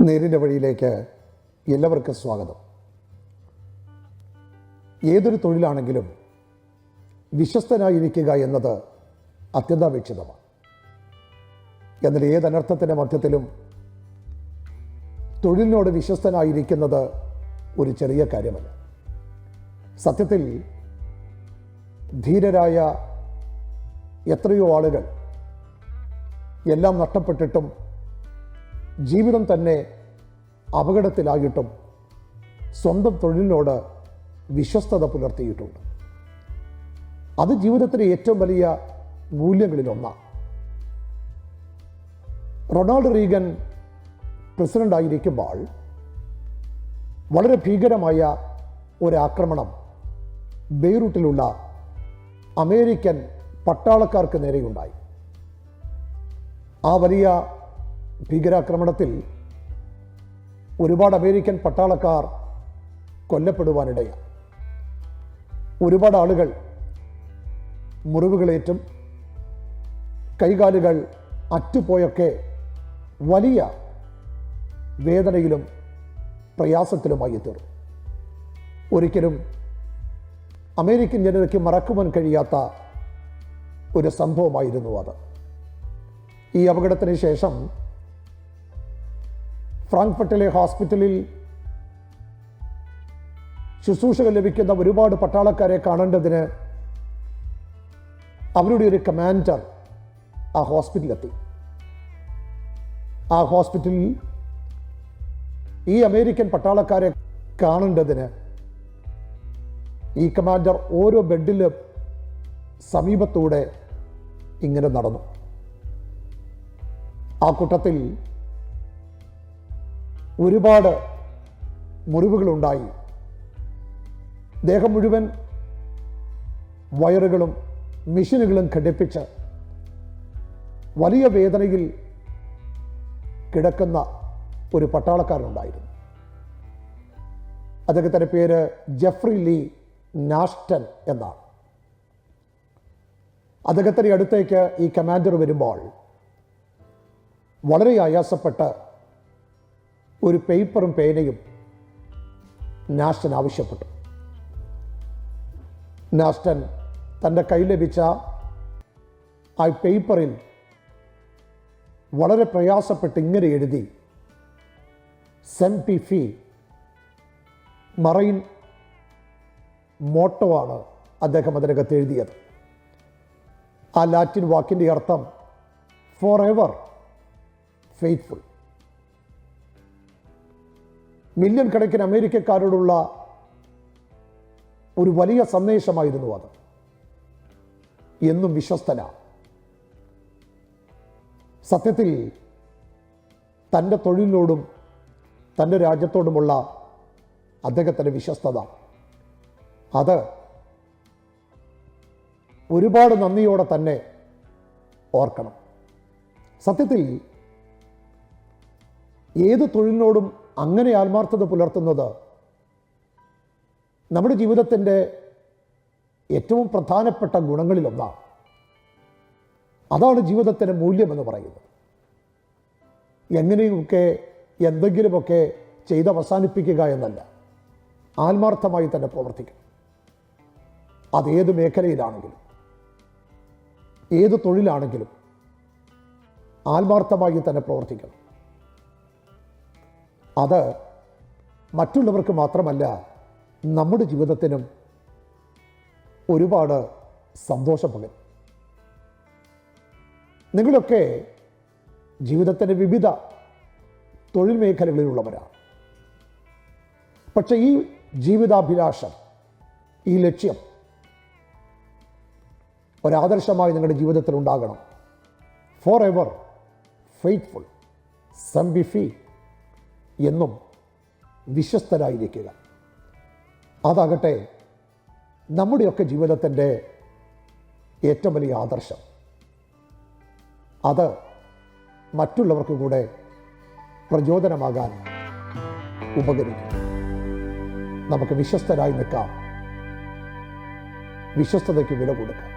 നേരിന്റെ വഴിയിലേക്ക് എല്ലാവർക്കും സ്വാഗതം. ഏതൊരു തൊഴിലാണെങ്കിലും വിശ്വസ്തനായിരിക്കുക എന്നത് അത്യന്താപേക്ഷിതമാണ്. എന്നാൽ ഏതനർത്ഥത്തിന്റെ മധ്യത്തിലും തൊഴിലിനോട് വിശ്വസ്തനായിരിക്കുന്നത് ഒരു ചെറിയ കാര്യമല്ല. സത്യത്തിൽ ധീരരായ എത്രയോ ആളുകൾ എല്ലാം നഷ്ടപ്പെട്ടിട്ടും ജീവിതം തന്നെ അപകടത്തിലായിട്ടും സ്വന്തം തൊഴിലിനോട് വിശ്വസ്തത പുലർത്തിയിട്ടുണ്ട് അത് ജീവിതത്തിലെ ഏറ്റവും വലിയ മൂല്യങ്ങളിലൊന്നാണ് റൊണാൾഡ് റീഗൻ പ്രസിഡന്റ് ആയിരിക്കുമ്പോൾ വളരെ ഭീകരമായ ഒരു ആക്രമണം ബെയ്റൂട്ടിലുള്ള അമേരിക്കൻ പട്ടാളക്കാർക്ക് നേരെയുണ്ടായി. ആ വലിയ ഭീകരാക്രമണത്തിൽ ഒരുപാട് അമേരിക്കൻ പട്ടാളക്കാർ കൊല്ലപ്പെടുവാനിടയാണ് ഒരുപാട് ആളുകൾ മുറിവുകളേറ്റും കൈകാലുകൾ അറ്റുപോയൊക്കെ വലിയ വേദനയിലും പ്രയാസത്തിലുമായി തീർന്നു. ഒരിക്കലും അമേരിക്കൻ ജനതയ്ക്ക് മറക്കുവാൻ കഴിയാത്ത ഒരു സംഭവമായിരുന്നു അത്. ഈ അപകടത്തിന് ശേഷം ഫ്രാങ്ക്ഫർട്ടിലെ ഹോസ്പിറ്റലിൽ ശുശ്രൂഷകൾ ലഭിക്കുന്ന ഒരുപാട് പട്ടാളക്കാരെ കാണേണ്ടതിന് അവരുടെ ഒരു കമാൻഡർ ആ ഹോസ്പിറ്റലിലെത്തി. ആ ഹോസ്പിറ്റലിൽ ഈ അമേരിക്കൻ പട്ടാളക്കാരെ കാണേണ്ടതിന് ഈ കമാൻഡർ ഓരോ ബെഡിലും സമീപത്തൂടെ ഇങ്ങനെ നടന്നു. ആ കൂട്ടത്തിൽ ഒരുപാട് മുറിവുകളുണ്ടായി. ദേഹം മുഴുവൻ വയറുകളും മെഷീനുകളും ഘടിപ്പിച്ച് വലിയ വേദനയിൽ കിടക്കുന്ന ഒരു പട്ടാളക്കാരനുണ്ടായിരുന്നു. അദ്ദേഹത്തിന്റെ പേര് ജെഫ്രി ലീ നാഷ്ടൻ എന്നാണ്. അദ്ദേഹത്തിന്റെ അടുത്തേക്ക് ഈ കമാൻഡർ വരുമ്പോൾ വളരെ ആയാസപ്പെട്ട് ഒരു പേപ്പറും പേനയും നാസ്റ്റൻ ആവശ്യപ്പെട്ടു. നാസ്റ്റൻ തന്റെ കയ്യിൽ ലഭിച്ച ആ പേപ്പറിൽ വളരെ പ്രയാസപ്പെട്ട് ഇങ്ങനെ എഴുതി സെംപി ഫി മറൈൻ മോട്ടോ ആണ് അദ്ദേഹം അതിനകത്ത് എഴുതിയത്. ആ ലാറ്റിൻ വാക്കിന്റെ അർത്ഥം ഫോർ എവർ ഫെയ്ത്ത്ഫുൾ മില്യൺ കണക്കിന് അമേരിക്കക്കാരോടുള്ള ഒരു വലിയ സന്ദേശമായിരുന്നു അത്. എന്നും വിശ്വസ്തന. സത്യത്തിൽ തന്റെ തൊഴിലിനോടും തന്റെ രാജ്യത്തോടുമുള്ള അദ്ദേഹത്തിന്റെ വിശ്വസ്തത. അത് ഒരുപാട് നന്ദിയോടെ തന്നെ ഓർക്കണം. സത്യത്തിൽ ഏത് തൊഴിലിനോടും അങ്ങനെ ആത്മാർത്ഥത പുലർത്തുന്നത് നമ്മുടെ ജീവിതത്തിന്റെ ഏറ്റവും പ്രധാനപ്പെട്ട ഗുണങ്ങളിലൊന്നാണ്. അതാണ് ജീവിതത്തിന്റെ മൂല്യമെന്ന് പറയുന്നത്. എങ്ങനെയുമൊക്കെ എന്തെങ്കിലുമൊക്കെ ചെയ്ത് അവസാനിപ്പിക്കുക എന്നല്ല. ആത്മാർത്ഥമായി തന്നെ പ്രവർത്തിക്കണം. അതേത് മേഖലയിലാണെങ്കിലും ഏത് തൊഴിലാണെങ്കിലും ആത്മാർത്ഥമായി തന്നെ പ്രവർത്തിക്കണം. അത് മറ്റുള്ളവർക്ക് മാത്രമല്ല നമ്മുടെ ജീവിതത്തിനും ഒരുപാട് സന്തോഷം പകരും. നിങ്ങളൊക്കെ ജീവിതത്തിന്റെ വിവിധ തൊഴിൽ മേഖലകളിലുള്ളവരാണ്. പക്ഷേ ഈ ജീവിതാഭിലാഷം ഈ ലക്ഷ്യം ഒരാദർശമായി നിങ്ങളുടെ ജീവിതത്തിൽ ഉണ്ടാകണം. ഫോർ എവർ ഫെയ്ത്ത്ഫുൾ സംബിഫി എന്നും വിശ്വസ്തരായിരിക്കുക. അതാകട്ടെ നമ്മുടെയൊക്കെ ജീവിതത്തിന്റെ ഏറ്റവും വലിയ ആദർശം. അത് മറ്റുള്ളവർക്ക് കൂടെ പ്രചോദനമാകാൻ ഉപകരിക്കും. നമുക്ക് വിശ്വസ്തരായി നിൽക്കാം. വിശ്വസ്തതയ്ക്ക് വില കൊടുക്കാം.